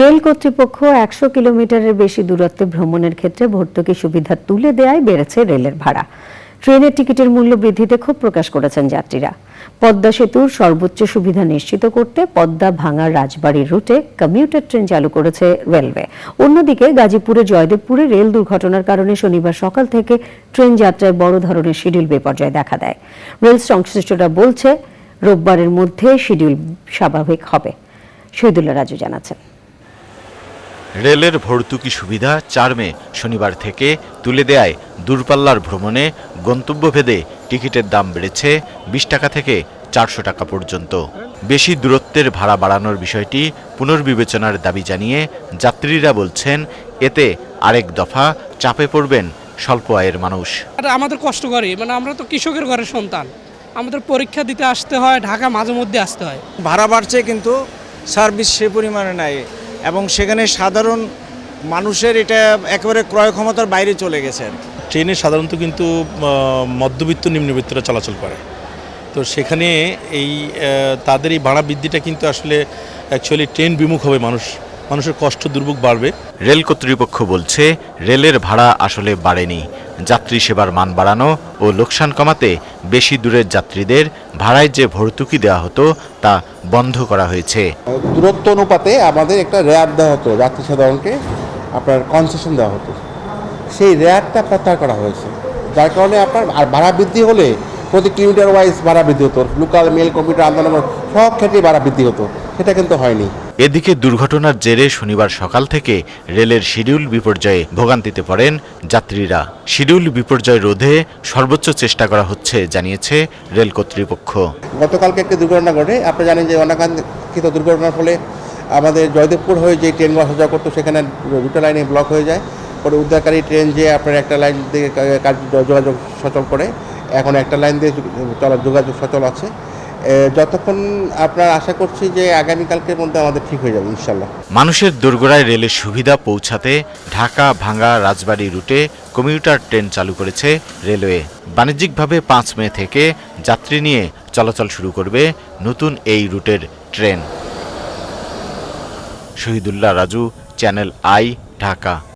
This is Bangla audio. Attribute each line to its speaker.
Speaker 1: রেল কর্তৃপক্ষ একশো কিলোমিটারের বেশি দূরত্বে ভ্রমণের ক্ষেত্রে ভর্তুকি সুবিধা তুলে দেওয়ায় বেড়েছে রেলের ভাড়া। ট্রেনের টিকিটের মূল্য বৃদ্ধিতে ক্ষোভ প্রকাশ করেছেন যাত্রীরা। পদ্মা সেতুর সর্বোচ্চ সুবিধা নিশ্চিত করতে পদ্মা ভাঙা রাজবাড়ির রুটে কমিউটার ট্রেন চালু করেছে রেলওয়ে। অন্যদিকে গাজীপুরে জয়দেবপুরে রেল দুর্ঘটনার কারণে শনিবার সকাল থেকে ট্রেন যাত্রায় বড় ধরনের শিডিউল বিপর্যয় দেখা দেয়। রেল সংশ্লিষ্টরা বলছে, রোববারের মধ্যে শিডিউল স্বাভাবিক হবে। শহীদুল্লাহ রাজু জানাচ্ছেন।
Speaker 2: রেলের ভর্তুকি সুবিধা চার মে শনিবার থেকে তুলে দেয় দূরপাল্লার ভ্রমণে গন্তব্যভেদে টিকিটের দাম বেড়েছে বিশ টাকা থেকে চারশো টাকা পর্যন্ত। বেশি দূরত্বের ভাড়া বাড়ানোর বিষয়টি পুনর্বিবেচনার দাবি জানিয়ে যাত্রীরা বলছেন এতে আরেক দফা চাপে পড়বেন স্বল্প আয়ের মানুষ।
Speaker 3: আর আমাদের কষ্ট করে মানে আমরা তো কৃষকের ঘরের সন্তান। আমাদের পরীক্ষা দিতে আসতে হয় ঢাকা মাঝে মধ্যে আসতে হয়।
Speaker 4: ভাড়া বাড়ছে কিন্তু সার্ভিস সে পরিমাণে নাই। এবং সেখানে সাধারণ মানুষের এটা একেবারে ক্রয় ক্ষমতার বাইরে চলে গেছে আর কি।
Speaker 5: ট্রেনে সাধারণত কিন্তু মধ্যবিত্ত নিম্নবিত্তরা চলাচল করে। তো সেখানে এই তাদের এই ভাড়া বৃদ্ধিটা কিন্তু আসলে অ্যাকচুয়ালি ট্রেন বিমুখ হবে মানুষ মানুষের কষ্ট দুর্ভোগ বাড়বে।
Speaker 2: রেল কর্তৃপক্ষ বলছে রেলের ভাড়া আসলে বাড়েনি। যাত্রী সেবার মান বাড়ানো ও লোকসান কমাতে বেশি দূরের যাত্রীদের ভাড়ায় যে ভর্তুকি দেওয়া হতো, তা বন্ধ করা হয়েছে।
Speaker 6: দূরত্ব অনুপাতে আমাদের একটা রেয়ার দেওয়া হতো যাত্রী সাধারণকে আপনার কনসেশন দেওয়া হতো। সেই রেয়ারটা প্রত্যাহার করা হয়েছে। যার কারণে আপনার আর ভাড়া বৃদ্ধি হলে প্রতি কিলোমিটার ওয়াইজ ভাড়া বৃদ্ধি হতো। লোকাল মেল কম্পিউটার আন্দোলন সব ক্ষেত্রেই ভাড়া বৃদ্ধি হতো। সেটা কিন্তু হয়নি।
Speaker 2: এদিকে দুর্ঘটনার জেরে শনিবার সকাল থেকে রেলের শিডিউল বিপর্যয়ে ভোগান্তিতে পড়েন যাত্রীরা। শিডিউল বিপর্যয় রোধে সর্বোচ্চ চেষ্টা করা হচ্ছে, জানিয়েছে রেল কর্তৃপক্ষ।
Speaker 6: গতকালকে একটি দুর্ঘটনা ঘটে। আপনি জানেন যে অনাকাঙ্ক্ষিত দুর্ঘটনার ফলে আমাদের জয়দেবপুর হয়ে যে ট্রেনগুলো আসা যাওয়া করতো, সেখানে দুটো লাইনে ব্লক হয়ে যায়। পরে উদ্ধারকারী ট্রেন যে আপনার একটা লাইন দিয়ে যোগাযোগ সচল করে। এখন একটা লাইন দিয়ে চলা যোগাযোগ সচল আছে। যতক্ষণ আপনার আশা করছি যে আগামীকালকের মধ্যে আমাদের ঠিক হয়ে যাবে, ইনশাল্লাহ।
Speaker 2: মানুষের দোরগোড়ায় রেলের সুবিধা পৌঁছাতে ঢাকা, ভাঙ্গা, রাজবাড়ী রুটে কমিউটার ট্রেন চালু করেছে রেলওয়ে। বাণিজ্যিকভাবে পাঁচ মে থেকে যাত্রী নিয়ে চলাচল শুরু করবে নতুন এই রুটের train. Shahidullah Raju, channel I, Dhaka.